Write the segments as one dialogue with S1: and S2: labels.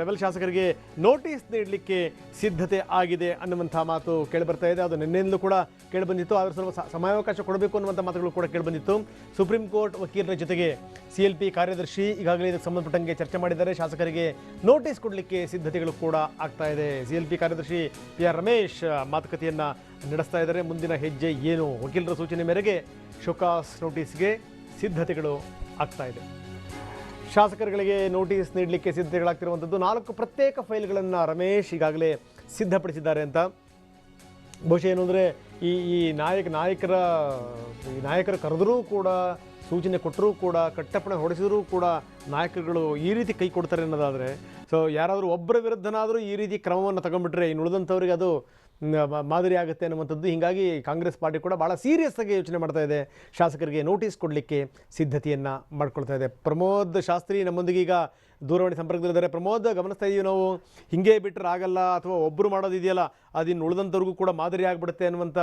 S1: Rebel ಶಾಸಕರಿಗೆ notice ನೀಡಲಿಕ್ಕೆ ಸಿದ್ಧತೆ ಆಗಿದೆ ಅನ್ನುವಂಥ ಮಾತು ಕೇಳಿಬರ್ತಾ ಇದೆ. ಅದು ನಿನ್ನೆಯಿಂದಲೂ ಕೂಡ ಕೇಳಿಬಂದಿತ್ತು. ಆದರೆ ಸ್ವಲ್ಪ ಸಮಯಾವಕಾಶ ಕೊಡಬೇಕು ಅನ್ನುವಂಥ ಮಾತುಗಳು ಕೂಡ ಕೇಳಿಬಂದಿತ್ತು. ಸುಪ್ರೀಂ ಕೋರ್ಟ್ ವಕೀಲರ ಜೊತೆಗೆ ಸಿ ಎಲ್ ಪಿ ಕಾರ್ಯದರ್ಶಿ ಈಗಾಗಲೇ ಇದಕ್ಕೆ ಸಂಬಂಧಪಟ್ಟಂಗೆ ಚರ್ಚೆ ಮಾಡಿದ್ದಾರೆ. ಶಾಸಕರಿಗೆ ನೋಟಿಸ್ ಕೊಡಲಿಕ್ಕೆ ಸಿದ್ಧತೆಗಳು ಕೂಡ ಆಗ್ತಾ ಇದೆ. ಸಿ ಎಲ್ ಪಿ ಕಾರ್ಯದರ್ಶಿ ಪಿ ಆರ್ ರಮೇಶ್ ಮಾತುಕತೆಯನ್ನು ನಡೆಸ್ತಾ ಇದ್ದಾರೆ. ಮುಂದಿನ ಹೆಜ್ಜೆ ಏನು? ವಕೀಲರ ಸೂಚನೆ ಮೇರೆಗೆ ಶೋಕಾಸ್ ನೋಟಿಸ್ಗೆ ಸಿದ್ಧತೆಗಳು ಆಗ್ತಾ ಇದೆ. ಶಾಸಕರುಗಳಿಗೆ ನೋಟಿಸ್ ನೀಡಲಿಕ್ಕೆ ಸಿದ್ಧತೆಗಳಾಗ್ತಿರುವಂಥದ್ದು ನಾಲ್ಕು ಪ್ರತ್ಯೇಕ ಫೈಲ್ಗಳನ್ನು ರಮೇಶ್ ಈಗಾಗಲೇ ಸಿದ್ಧಪಡಿಸಿದ್ದಾರೆ ಅಂತ. ಬಹುಶಃ ಏನು ಅಂದರೆ ಈ ಈ ನಾಯಕ, ನಾಯಕರ, ಈ ನಾಯಕರು ಕರೆದರೂ ಕೂಡ, ಸೂಚನೆ ಕೊಟ್ಟರೂ ಕೂಡ, ಕಟ್ಟಪ್ಪಣೆ ಹೊಡೆಸಿದರೂ ಕೂಡ ನಾಯಕರುಗಳು ಈ ರೀತಿ ಕೈ ಕೊಡ್ತಾರೆ ಅನ್ನೋದಾದರೆ, ಸೊ ಯಾರಾದರೂ ಒಬ್ಬರ ವಿರುದ್ಧನಾದರೂ ಈ ರೀತಿ ಕ್ರಮವನ್ನು ತಗೊಂಡ್ಬಿಟ್ರೆ ಇನ್ನು ಉಳಿದಂಥವ್ರಿಗೆ ಅದು ಮಾದರಿ ಆಗುತ್ತೆ ಅನ್ನುವಂಥದ್ದು. ಹೀಗಾಗಿ ಕಾಂಗ್ರೆಸ್ ಪಾರ್ಟಿ ಕೂಡ ಭಾಳ ಸೀರಿಯಸ್ ಆಗಿ ಯೋಚನೆ ಮಾಡ್ತಾ ಇದೆ. ಶಾಸಕರಿಗೆ ನೋಟಿಸ್ ಕೊಡಲಿಕ್ಕೆ ಸಿದ್ಧತೆಯನ್ನು ಮಾಡ್ಕೊಳ್ತಾ ಇದೆ. ಪ್ರಮೋದ್ ಶಾಸ್ತ್ರಿ ನಮ್ಮೊಂದಿಗೆ ಈಗ ದೂರವಾಣಿ ಸಂಪರ್ಕದಲ್ಲಿದ್ದಾರೆ ಪ್ರಮೋದ್, ಗಮನಿಸ್ತಾ ಇದೀವಿ ನಾವು? ಹಿಂಗೆ ಬಿಟ್ಟರೆ ಆಗಲ್ಲ ಅಥವಾ ಒಬ್ಬರು ಮಾಡೋದಿದೆಯಲ್ಲ ಅದಿನ್ನು ಉಳಿದಂಥವ್ರಿಗೂ ಕೂಡ ಮಾದರಿ ಆಗಿಬಿಡುತ್ತೆ ಅನ್ನುವಂಥ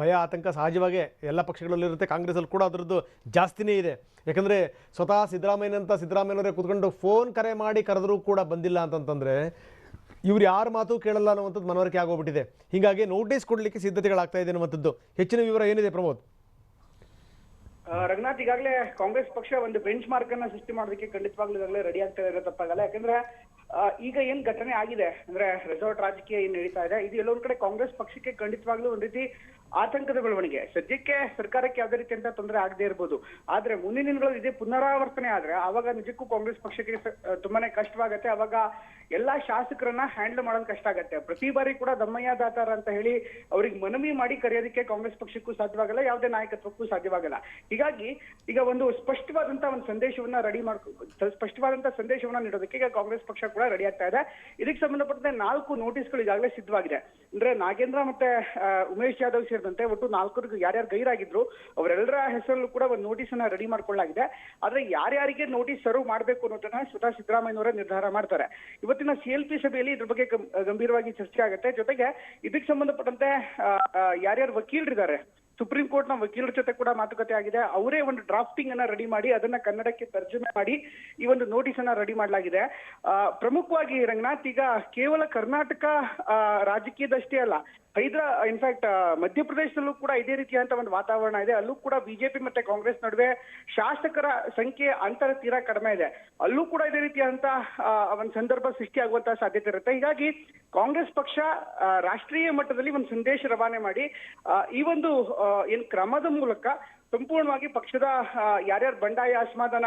S1: ಭಯ, ಆತಂಕ ಸಹಜವಾಗೇ ಎಲ್ಲ ಪಕ್ಷಗಳಲ್ಲಿರುತ್ತೆ ಕಾಂಗ್ರೆಸ್ಸಲ್ಲಿ ಕೂಡ ಅದರದ್ದು ಜಾಸ್ತಿನೇ ಇದೆ. ಯಾಕಂದರೆ ಸ್ವತಃ ಸಿದ್ದರಾಮಯ್ಯನಂತ ಸಿದ್ದರಾಮಯ್ಯನವರೇ ಕೂತ್ಕೊಂಡು ಫೋನ್ ಕರೆ ಮಾಡಿ ಕರೆದರೂ ಕೂಡ ಬಂದಿಲ್ಲ ಅಂತಂತಂದರೆ ಇವ್ರು ಯಾರ ಮಾತು ಕೇಳಲ್ಲ ಅನ್ನುವಂಥದ್ದು ಮನವರಿಕೆ ಆಗೋಗ್ಬಿಟ್ಟಿದೆ. ಹೀಗಾಗಿ ನೋಟಿಸ್ ಕೊಡಲಿಕ್ಕೆ ಸಿದ್ಧತೆಗಳಾಗ್ತಾ ಇದೆ ಅನ್ನುವಂಥದ್ದು. ಹೆಚ್ಚಿನ ವಿವರ ಏನಿದೆ ಪ್ರಮೋದ್?
S2: ರಘುನಾಥ್, ಈಗಾಗಲೇ ಕಾಂಗ್ರೆಸ್ ಪಕ್ಷ ಒಂದು ಬೆಂಚ್ ಮಾರ್ಕ್ ಅನ್ನ ಸೃಷ್ಟಿ ಮಾಡೋದಕ್ಕೆ ಖಂಡಿತವಾಗ್ಲೂ ಈಗಾಗಲೇ ರೆಡಿ ಆಗ್ತಾ ಇರೋ ತಪ್ಪಾಗಲ್ಲ. ಯಾಕಂದ್ರೆ ಈಗ ಏನ್ ಘಟನೆ ಆಗಿದೆ? ಅಂದ್ರೆ ರೆಸಾರ್ಟ್ ರಾಜಕೀಯ ಏನ್ ನಡೀತಾ ಇದೆ? ಇದು ಎಲ್ಲೊಂದ್ ಕಡೆ ಕಾಂಗ್ರೆಸ್ ಪಕ್ಷಕ್ಕೆ ಖಂಡಿತವಾಗ್ಲೂ ಒಂದ್ ರೀತಿ ಆತಂಕದ ಬೆಳವಣಿಗೆ. ಸದ್ಯಕ್ಕೆ ಸರ್ಕಾರಕ್ಕೆ ಯಾವ್ದೇ ರೀತಿ ಅಂತ ತೊಂದರೆ ಆಗದೆ ಇರ್ಬೋದು. ಆದ್ರೆ ಮುಂದಿನ ದಿನಗಳಲ್ಲಿ ಇದೇ ಪುನರಾವರ್ತನೆ ಆದ್ರೆ ಅವಾಗ ನಿಜಕ್ಕೂ ಕಾಂಗ್ರೆಸ್ ಪಕ್ಷಕ್ಕೆ ತುಂಬಾನೇ ಕಷ್ಟವಾಗತ್ತೆ. ಅವಾಗ ಎಲ್ಲಾ ಶಾಸಕರನ್ನ ಹ್ಯಾಂಡಲ್ ಮಾಡೋದು ಕಷ್ಟ ಆಗತ್ತೆ. ಪ್ರತಿ ಬಾರಿ ಕೂಡ ದಮ್ಮಯ್ಯ ದಾತಾರ ಅಂತ ಹೇಳಿ ಅವ್ರಿಗೆ ಮನವಿ ಮಾಡಿ ಕರೆಯೋದಕ್ಕೆ ಕಾಂಗ್ರೆಸ್ ಪಕ್ಷಕ್ಕೂ ಸಾಧ್ಯವಾಗಲ್ಲ, ಯಾವುದೇ ನಾಯಕತ್ವಕ್ಕೂ ಸಾಧ್ಯವಾಗಲ್ಲ. ಹೀಗಾಗಿ ಈಗ ಒಂದು ಸ್ಪಷ್ಟವಾದಂತ ಒಂದು ಸಂದೇಶವನ್ನ ರೆಡಿ ಮಾಡ್ಕೊ, ಸ್ಪಷ್ಟವಾದಂತ ಸಂದೇಶವನ್ನ ನೀಡೋದಕ್ಕೆ ಈಗ ಕಾಂಗ್ರೆಸ್ ಪಕ್ಷ ಕೂಡ ರೆಡಿ ಆಗ್ತಾ ಇದೆ. ಇದಕ್ಕೆ ಸಂಬಂಧಪಟ್ಟಂತೆ ನಾಲ್ಕು ನೋಟಿಸ್ಗಳು ಈಗಾಗಲೇ ಸಿದ್ಧವಾಗಿದೆ. ಅಂದ್ರೆ ನಾಗೇಂದ್ರ ಮತ್ತೆ ಉಮೇಶ್ ಯಾದವ್ ಸೇರಿದಂತೆ ಒಟ್ಟು ನಾಲ್ಕರಿಗೂ ಯಾರ್ಯಾರು ಗೈರಾಗಿದ್ರು, ಅವರೆಲ್ಲರ ಹೆಸರಲ್ಲೂ ಕೂಡ ಒಂದು ನೋಟಿಸ್ ಅನ್ನ ರೆಡಿ ಮಾಡ್ಕೊಳ್ಳಾಗಿದೆ ಆದ್ರೆ ಯಾರ್ಯಾರಿಗೆ ನೋಟಿಸ್ ಸರ್ವ್ ಮಾಡಬೇಕು ಅನ್ನೋದನ್ನ ಸ್ವತಃ ಸಿದ್ದರಾಮಯ್ಯನವರೇ ನಿರ್ಧಾರ ಮಾಡ್ತಾರೆ. ಇವತ್ತಿನ ಸಿ ಪಿ ಸಭೆಯಲ್ಲಿ ಇದ್ರ ಬಗ್ಗೆ ಗಂಭೀರವಾಗಿ ಚರ್ಚೆ ಆಗುತ್ತೆ. ಜೊತೆಗೆ ಇದಕ್ಕೆ ಸಂಬಂಧಪಟ್ಟಂತೆ ಯಾರ್ಯಾರು ವಕೀಲರಿದ್ದಾರೆ ಸುಪ್ರೀಂ ಕೋರ್ಟ್ನ ವಕೀಲರ ಜೊತೆ ಕೂಡ ಮಾತುಕತೆ ಆಗಿದೆ. ಅವರೇ ಒಂದು ಡ್ರಾಫ್ಟಿಂಗ್ ಅನ್ನ ರೆಡಿ ಮಾಡಿ, ಅದನ್ನ ಕನ್ನಡಕ್ಕೆ ತರ್ಜುಮೆ ಮಾಡಿ ಈ ಒಂದು ನೋಟಿಸ್ ಅನ್ನ ರೆಡಿ ಮಾಡಲಾಗಿದೆ. ಪ್ರಮುಖವಾಗಿ ರಂಗನಾಥ್, ಈಗ ಕೇವಲ ಕರ್ನಾಟಕ ರಾಜಕೀಯದಷ್ಟೇ ಅಲ್ಲ, ಹೈದ್ರಾ ಇನ್ಫ್ಯಾಕ್ಟ್ ಮಧ್ಯಪ್ರದೇಶದಲ್ಲೂ ಕೂಡ ಇದೇ ರೀತಿಯಾದಂತಹ ಒಂದು ವಾತಾವರಣ ಇದೆ. ಅಲ್ಲೂ ಕೂಡ ಬಿಜೆಪಿ ಮತ್ತೆ ಕಾಂಗ್ರೆಸ್ ನಡುವೆ ಶಾಸಕರ ಸಂಖ್ಯೆ ಅಂತರ ತೀರಾ ಕಡಿಮೆ ಇದೆ. ಅಲ್ಲೂ ಕೂಡ ಇದೇ ರೀತಿಯಾದಂತಹ ಒಂದು ಸಂದರ್ಭ ಸೃಷ್ಟಿಯಾಗುವಂತಹ ಸಾಧ್ಯತೆ ಇರುತ್ತೆ. ಹೀಗಾಗಿ ಕಾಂಗ್ರೆಸ್ ಪಕ್ಷ ರಾಷ್ಟ್ರೀಯ ಮಟ್ಟದಲ್ಲಿ ಒಂದು ಸಂದೇಶ ರವಾನೆ ಮಾಡಿ ಈ ಒಂದು ಏನ್ ಕ್ರಮದ ಮೂಲಕ ಸಂಪೂರ್ಣವಾಗಿ ಪಕ್ಷದ ಯಾರ್ಯಾರು ಬಂಡಾಯ ಅಸಮಾಧಾನ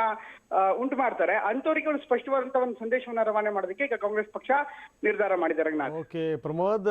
S2: ಉಂಟು ಮಾಡ್ತಾರೆ ಅಂತವರಿಗೆ ಒಂದು ಸ್ಪಷ್ಟವಾದಂತಹ ಒಂದು ಸಂದೇಶವನ್ನು ರವಾನೆ ಮಾಡೋದಕ್ಕೆ ಈಗ ಕಾಂಗ್ರೆಸ್ ಪಕ್ಷ ನಿರ್ಧಾರ ಮಾಡಿದ್ದಾರೆ
S1: ಓಕೆ ಪ್ರಮೋದ್